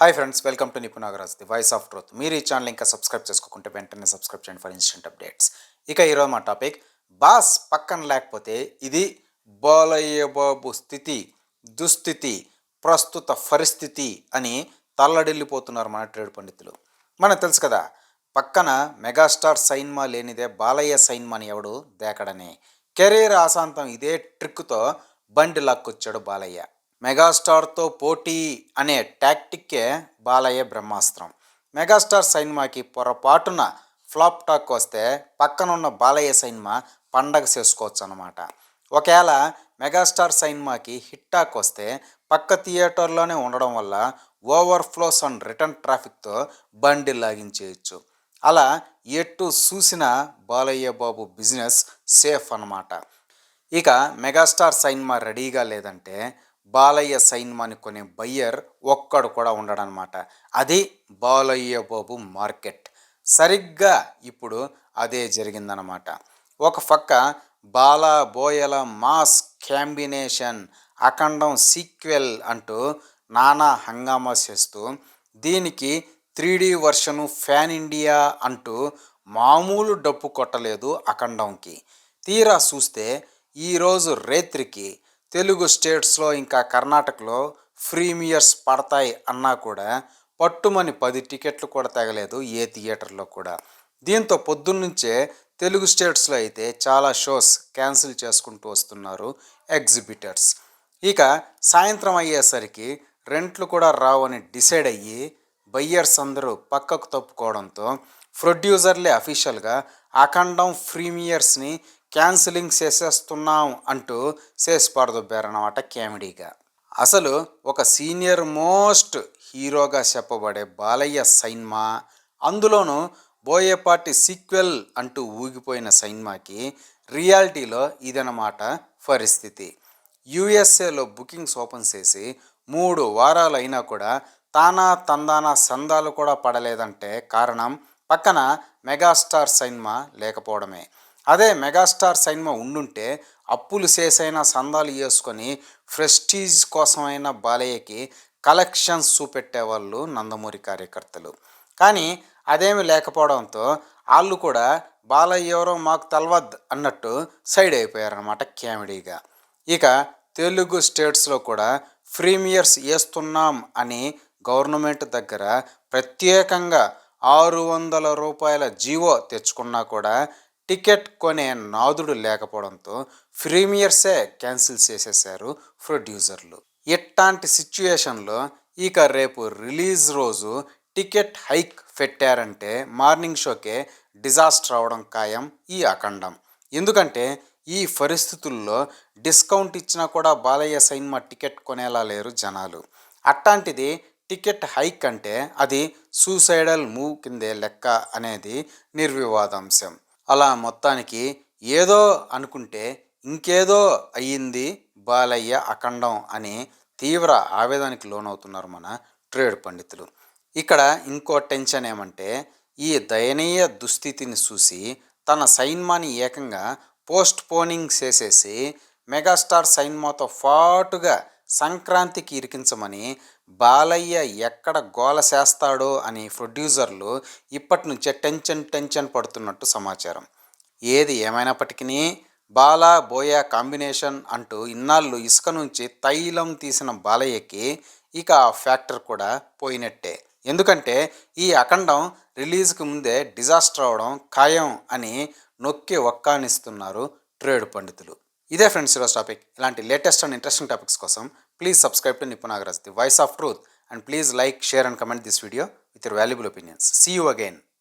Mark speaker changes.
Speaker 1: Hi friends welcome to Nipu Nagaraj the voice of truth మీరు ఈ channel ఇంకా subscribe చేసుకోకుంటే వెంటనే సబ్స్క్రైబ్ చేయండి ఫర్ ఇన్స్టెంట్ అప్డేట్స్ ఇక ఈరోజు మా టాపిక్ బాస్ పక్కన లేకపోతే ఇది బాలయ్యబాబు స్థితి దుస్థితి ప్రస్తుత పరిస్థితి అని తల్లడిల్లిపోతున్నారు మన ట్రేడ్ పండితులు. మనకు తెలుసు కదా పక్కన మెగాస్టార్ సైన్మా లేనిదే బాలయ్య సైన్మా అని ఎవడు దేకడని. కెరీర్ ఆశాంతం ఇదే ట్రిక్తో బండి లాక్కొచ్చాడు బాలయ్య. మెగాస్టార్తో పోటీ అనే టాక్టిక్కే బాలయ్య బ్రహ్మాస్త్రం. మెగాస్టార్ సినిమాకి పొరపాటున ఫ్లాప్ టాక్ వస్తే పక్కనున్న బాలయ్య సినిమా పండగ చేసుకోవచ్చు అనమాట ఒకవేళ మెగాస్టార్ సైన్మాకి హిట్ టాక్ వస్తే పక్క థియేటర్లోనే ఉండడం వల్ల ఓవర్ఫ్లోస్ అండ్ రిటర్న్ ట్రాఫిక్తో బండి లాగించేయచ్చు. అలా ఎటు చూసిన బాలయ్య బాబు బిజినెస్ సేఫ్ అన్నమాట. ఇక మెగాస్టార్ సైన్మా రెడీగా లేదంటే బాలయ్య సైన్మాని కొనే బయ్యర్ ఒక్కడు కూడా ఉండడనమాట అది బాలయ్య బాబు మార్కెట్. సరిగ్గా ఇప్పుడు అదే జరిగిందనమాట ఒక పక్క బాల బోయల మాస్ కాంబినేషన్ అఖండం సీక్వెల్ అంటూ నానా హంగామా చేస్తూ దీనికి త్రీ డీ వర్షను ఫ్యాన్ ఇండియా అంటూ మామూలు డప్పు కొట్టలేదు అఖండంకి. తీరా చూస్తే ఈరోజు రేత్రికి తెలుగు స్టేట్స్లో ఇంకా కర్ణాటకలో ప్రీమియర్స్ పడతాయి అన్నా కూడా పట్టుమని పది టికెట్లు కూడా తగలేదు ఏ థియేటర్లో కూడా. దీంతో పొద్దున్నుంచే తెలుగు స్టేట్స్లో అయితే చాలా షోస్ క్యాన్సిల్ చేసుకుంటూ వస్తున్నారు ఎగ్జిబిటర్స్. ఇక సాయంత్రం అయ్యేసరికి రెంట్లు కూడా రావని డిసైడ్ అయ్యి బయ్యర్స్ అందరూ పక్కకు తప్పుకోవడంతో ప్రొడ్యూసర్లే అఫీషియల్గా అఖండం ప్రీమియర్స్ని క్యాన్సిలింగ్ చేసేస్తున్నాం అంటూ చేసి పడదొబ్బారన్నమాట కామెడీగా. అసలు ఒక సీనియర్ మోస్ట్ హీరోగా చెప్పబడే బాలయ్య సైన్మా అందులోనూ బోయేపాటి సీక్వెల్ అంటూ ఊగిపోయిన సైన్మాకి రియాలిటీలో ఇదన్నమాట పరిస్థితి. యుఎస్ఏలో బుకింగ్స్ ఓపెన్ చేసి మూడు వారాలు అయినా కూడా తానా తందానా సందాలు కూడా పడలేదంటే కారణం పక్కన మెగాస్టార్ సైన్మా లేకపోవడమే. అదే మెగాస్టార్ సైన్మా ఉండుంటే అప్పులు చేసైనా సందాలు చేసుకొని ప్రెస్టీజ్ కోసమైనా బాలయ్యకి కలెక్షన్స్ చూపెట్టేవాళ్ళు నందమూరి కార్యకర్తలు. కానీ అదేమి లేకపోవడంతో వాళ్ళు కూడా బాలయ్య ఎవరో మాకు తలవద్ అన్నట్టు సైడ్ అయిపోయారనమాట కామెడీగా. ఇక తెలుగు స్టేట్స్లో కూడా ప్రీమియర్స్ వేస్తున్నాం అని గవర్నమెంట్ దగ్గర ప్రత్యేకంగా ఆరు వందల రూపాయల జీవో తెచ్చుకున్నా కూడా టికెట్ కొనే నాదుడు లేకపోవడంతో ప్రీమియర్సే క్యాన్సిల్ చేసేసారు ప్రొడ్యూసర్లు. ఇట్లాంటి సిచ్యుయేషన్లో ఇక రేపు రిలీజ్ రోజు టికెట్ హైక్ పెట్టారంటే మార్నింగ్ షోకే డిజాస్టర్ అవడం ఖాయం ఈ అఖండం. ఎందుకంటే ఈ పరిస్థితుల్లో డిస్కౌంట్ ఇచ్చినా కూడా బాలయ్య సైన్మా టికెట్ కొనేలా లేరు జనాలు. అట్లాంటిది టికెట్ హైక్ అంటే అది సూసైడల్ మూవ్ కిందే లెక్క అనేది నిర్వివాదాంశం. అలా మొత్తానికి ఏదో అనుకుంటే ఇంకేదో అయ్యింది బాలయ్య అఖండం అని తీవ్ర ఆవేదానికి లోనవుతున్నారు మన ట్రేడ్ పండితులు. ఇక్కడ ఇంకో టెన్షన్ ఏమంటే ఈ దయనీయ దుస్థితిని చూసి తన సైన్మాని ఏకంగా పోస్ట్ పోనింగ్ చేసేసి మెగాస్టార్ సైన్మాతో పాటుగా సంక్రాంతికి ఇరికించమని బాలయ్య ఎక్కడ గోల చేస్తాడో అని ప్రొడ్యూసర్లు ఇప్పటి నుంచే టెన్షన్ టెన్షన్ పడుతున్నట్టు సమాచారం. ఏది ఏమైనప్పటికీ బాల బోయా కాంబినేషన్ అంటూ ఇన్నాళ్ళు ఇసుక నుంచి తైలం తీసిన బాలయ్యకి ఇక ఆ ఫ్యాక్టర్ కూడా పోయినట్టే. ఎందుకంటే ఈ అఖండం రిలీజ్కి ముందే డిజాస్టర్ అవడం ఖాయం అని నొక్కి ఒక్కానిస్తున్నారు ట్రేడ్ పండితులు. ఇదే ఫ్రెండ్స్ ఈరోజు టాపిక్. ఇలాంటి లేటెస్ట్ అండ్ ఇంట్రెస్టింగ్ టాపిక్స్ కోసం Please subscribe to Nipun Agras, the voice of truth, and please like, share, and comment this video with your valuable opinions. See you again.